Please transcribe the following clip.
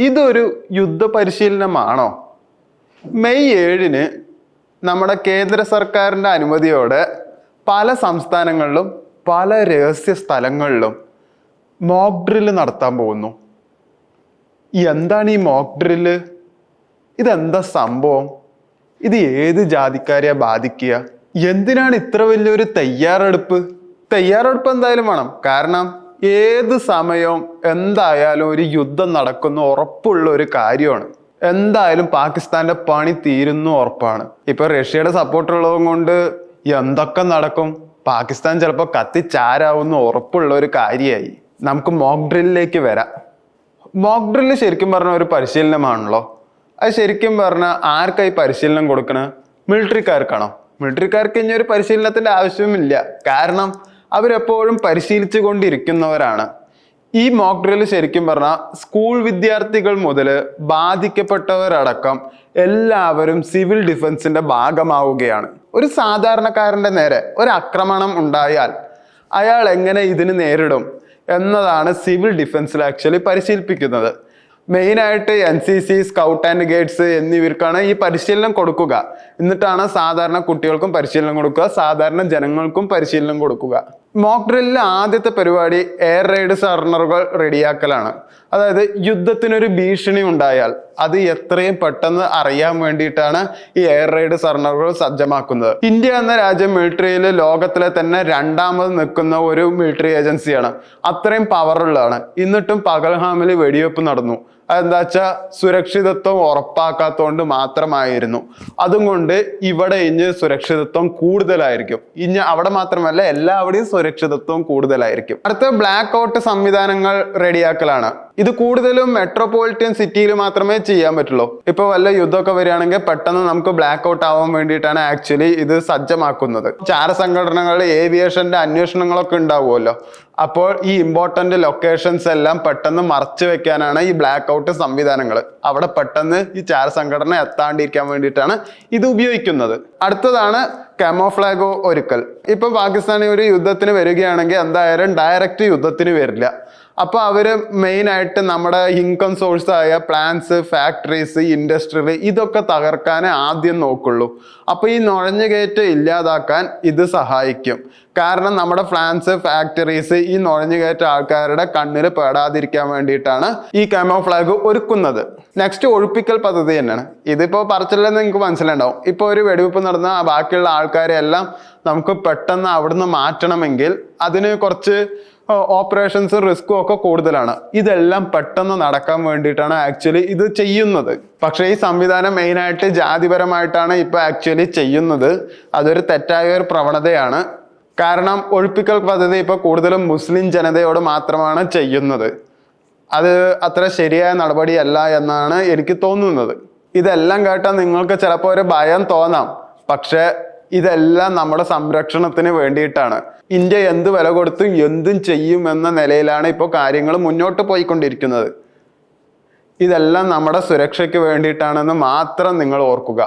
ഇതൊരു യുദ്ധ പരിശീലനമാണോ മെയ് ഏഴിന് നമ്മുടെ കേന്ദ്ര സർക്കാരിന്റെ അനുമതിയോടെ പല സംസ്ഥാനങ്ങളിലും പല രഹസ്യ സ്ഥലങ്ങളിലും മോക്ക് ഡ്രില്ല് നടത്താൻ പോകുന്നു. എന്താണ് ഈ മോക്ക് ഡ്രില്ല് ഇതെന്താ സംഭവം? ഇത് ഏത് ജാതിക്കാരെയാ ബാധിക്കുക? എന്തിനാണ് ഇത്ര വലിയൊരു തയ്യാറെടുപ്പ്? തയ്യാറെടുപ്പ് എന്തായാലും വേണം. കാരണം ഏത് സമയവും എന്തായാലും ഒരു യുദ്ധം നടക്കുന്ന ഉറപ്പുള്ള ഒരു കാര്യമാണ്. എന്തായാലും പാകിസ്ഥാന്റെ പണി തീരുന്നു ഉറപ്പാണ്. ഇപ്പൊ റഷ്യയുടെ സപ്പോർട്ട് ഉള്ളതും കൊണ്ട് എന്തൊക്കെ നടക്കും? പാകിസ്ഥാൻ ചിലപ്പോൾ കത്തിച്ചാരാവുന്ന ഉറപ്പുള്ള ഒരു കാര്യമായി. നമുക്ക് മോക്ക് ഡ്രില്ലിലേക്ക് വരാം. മോക്ക് ഡ്രില്ല് ശരിക്കും പറഞ്ഞ ഒരു പരിശീലനമാണല്ലോ. അത് ശരിക്കും പറഞ്ഞാൽ ആർക്കായി പരിശീലനം കൊടുക്കണേ? മിലിറ്ററിക്കാർക്കാണോ മിലിറ്ററിക്കാർക്ക് ഇനി ഒരു പരിശീലനത്തിന്റെ ആവശ്യവുമില്ല. കാരണം അവരെപ്പോഴും പരിശീലിച്ചു കൊണ്ടിരിക്കുന്നവരാണ് ഈ മോക്ക് ഡ്രിൽ ശരിക്കും പറഞ്ഞാൽ സ്കൂൾ വിദ്യാർത്ഥികൾ മുതൽ ബാധിക്കപ്പെട്ടവരടക്കം എല്ലാവരും സിവിൽ ഡിഫൻസിന്റെ ഭാഗമാവുകയാണ്. ഒരു സാധാരണക്കാരന്റെ നേരെ ഒരു ആക്രമണം ഉണ്ടായാൽ അയാൾ എങ്ങനെ ഇതിന് നേരിടും എന്നതാണ് സിവിൽ ഡിഫൻസിൽ ആക്ച്വലി പരിശീലിപ്പിക്കുന്നത്. മെയിനായിട്ട് N C C scout and guides എന്നിവർക്കാണ് ഈ പരിശീലനം കൊടുക്കുക. എന്നിട്ടാണ് സാധാരണ കുട്ടികൾക്കും പരിശീലനം കൊടുക്കുക. സാധാരണ ജനങ്ങൾക്കും പരിശീലനം കൊടുക്കുക. മോക്ക് ഡ്രില്ലിലെ ആദ്യത്തെ പരിപാടി എയർ റൈഡ് സർണറുകൾ റെഡിയാക്കലാണ്. അതായത് യുദ്ധത്തിനൊരു ഭീഷണി ഉണ്ടായാൽ അത് എത്രയും പെട്ടെന്ന് അറിയാൻ വേണ്ടിയിട്ടാണ് ഈ എയർ റൈഡ് സർണറുകൾ സജ്ജമാക്കുന്നത്. ഇന്ത്യ എന്ന രാജ്യം മിലിറ്ററിയിൽ ലോകത്തിലെ തന്നെ രണ്ടാമത് നിൽക്കുന്ന ഒരു മിലിറ്ററി ഏജൻസിയാണ് അത്രയും പവറുള്ളതാണ് എന്നിട്ടും പകൽഹാമിൽ വെടിവെപ്പ് നടന്നു. അതെന്താ വെച്ചാൽ സുരക്ഷിതത്വം ഉറപ്പാക്കാത്തതുകൊണ്ട് മാത്രമായിരുന്നു. അതും കൊണ്ട് ഇവിടെ ഇനി സുരക്ഷിതത്വം കൂടുതലായിരിക്കും. ഇനി അവിടെ മാത്രമല്ല എല്ലാവിടെയും സുരക്ഷിതത്വം കൂടുതലായിരിക്കും. അടുത്ത ബ്ലാക്ക് ഔട്ട് സംവിധാനങ്ങൾ റെഡിയാക്കലാണ് ഇത് കൂടുതലും മെട്രോപൊളിറ്റൻ സിറ്റിയിൽ മാത്രമേ ചെയ്യാൻ പറ്റുള്ളൂ. ഇപ്പൊ വല്ല യുദ്ധമൊക്കെ വരികയാണെങ്കിൽ പെട്ടെന്ന് നമുക്ക് ബ്ലാക്ക് ഔട്ട് ആവാൻ വേണ്ടിയിട്ടാണ് ആക്ച്വലി ഇത് സജ്ജമാക്കുന്നത്. ചാര സംഘടനകളിൽ ഏവിയേഷന്റെ അന്വേഷണങ്ങളൊക്കെ ഉണ്ടാവുമല്ലോ. അപ്പോൾ ഈ ഇമ്പോർട്ടന്റ് ലൊക്കേഷൻസ് എല്ലാം പെട്ടെന്ന് മറച്ചു വെക്കാനാണ് ഈ ബ്ലാക്ക് ഔട്ട് സംവിധാനങ്ങൾ. അവിടെ പെട്ടെന്ന് ഈ ചാര സംഘടന എത്താണ്ടിരിക്കാൻ വേണ്ടിയിട്ടാണ് ഇത് ഉപയോഗിക്കുന്നത്. അടുത്തതാണ് കെമോഫ്ലാഗോ ഒരുക്കൽ. ഇപ്പൊ പാകിസ്ഥാൻ ഒരു യുദ്ധത്തിന് വരികയാണെങ്കിൽ എന്തായാലും ഡയറക്റ്റ് യുദ്ധത്തിന് വരില്ല. അപ്പൊ അവർ മെയിൻ ആയിട്ട് നമ്മുടെ ഇൻകം സോഴ്സ് ആയ പ്ലാന്റ്സ് ഫാക്ടറീസ് ഇൻഡസ്ട്രികൾ ഇതൊക്കെ തകർക്കാനേ ആദ്യം നോക്കുള്ളൂ. അപ്പൊ ഈ നുഴഞ്ഞുകയറ്റം ഇല്ലാതാക്കാൻ ഇത് സഹായിക്കും. കാരണം നമ്മുടെ പ്ലാന്റ്സ് ഫാക്ടറീസ് ഈ നുഴഞ്ഞുകയറ്റ ആൾക്കാരുടെ കണ്ണിൽ പെടാതിരിക്കാൻ വേണ്ടിയിട്ടാണ് ഈ കാമോഫ്ലാഗ് ഒരുക്കുന്നത്. നെക്സ്റ്റ് ഒഴിപ്പിക്കൽ പദ്ധതി തന്നെയാണ്. ഇതിപ്പോൾ പറച്ചില്ലെന്ന് നിങ്ങൾക്ക് മനസ്സിലുണ്ടാവും ഇപ്പോൾ ഒരു വെടിവെപ്പ് നടന്ന ബാക്കിയുള്ള ആൾക്കാരെ എല്ലാം നമുക്ക് പെട്ടെന്ന് അവിടുന്ന് മാറ്റണമെങ്കിൽ അതിന് കുറച്ച് ഓപ്പറേഷൻസ് റിസ്ക്കും ഒക്കെ കൂടുതലാണ്. ഇതെല്ലാം പെട്ടെന്ന് നടക്കാൻ വേണ്ടിയിട്ടാണ് ആക്ച്വലി ഇത് ചെയ്യുന്നത്. പക്ഷേ ഈ സംവിധാനം മെയിനായിട്ട് ജാതിപരമായിട്ടാണ് ഇപ്പോൾ ആക്ച്വലി ചെയ്യുന്നത്. അതൊരു തെറ്റായ ഒരു പ്രവണതയാണ്. കാരണം ഒഴിപ്പിക്കൽ പദ്ധതി ഇപ്പൊ കൂടുതലും മുസ്ലിം ജനതയോട് മാത്രമാണ് ചെയ്യുന്നത്. അത് അത്ര ശരിയായ നടപടിയല്ല എന്നാണ് എനിക്ക് തോന്നുന്നത്. ഇതെല്ലാം കേട്ടാൽ നിങ്ങൾക്ക് ചിലപ്പോൾ ഒരു ഭയം തോന്നാം. പക്ഷേ ഇതെല്ലാം നമ്മുടെ സംരക്ഷണത്തിന് വേണ്ടിയിട്ടാണ്. ഇന്ത്യ എന്ത് വില കൊടുത്തും എന്തും ചെയ്യും എന്ന നിലയിലാണ് ഇപ്പോൾ കാര്യങ്ങൾ മുന്നോട്ട് പോയിക്കൊണ്ടിരിക്കുന്നത്. ഇതെല്ലാം നമ്മുടെ സുരക്ഷയ്ക്ക് വേണ്ടിയിട്ടാണെന്ന് മാത്രം നിങ്ങൾ ഓർക്കുക.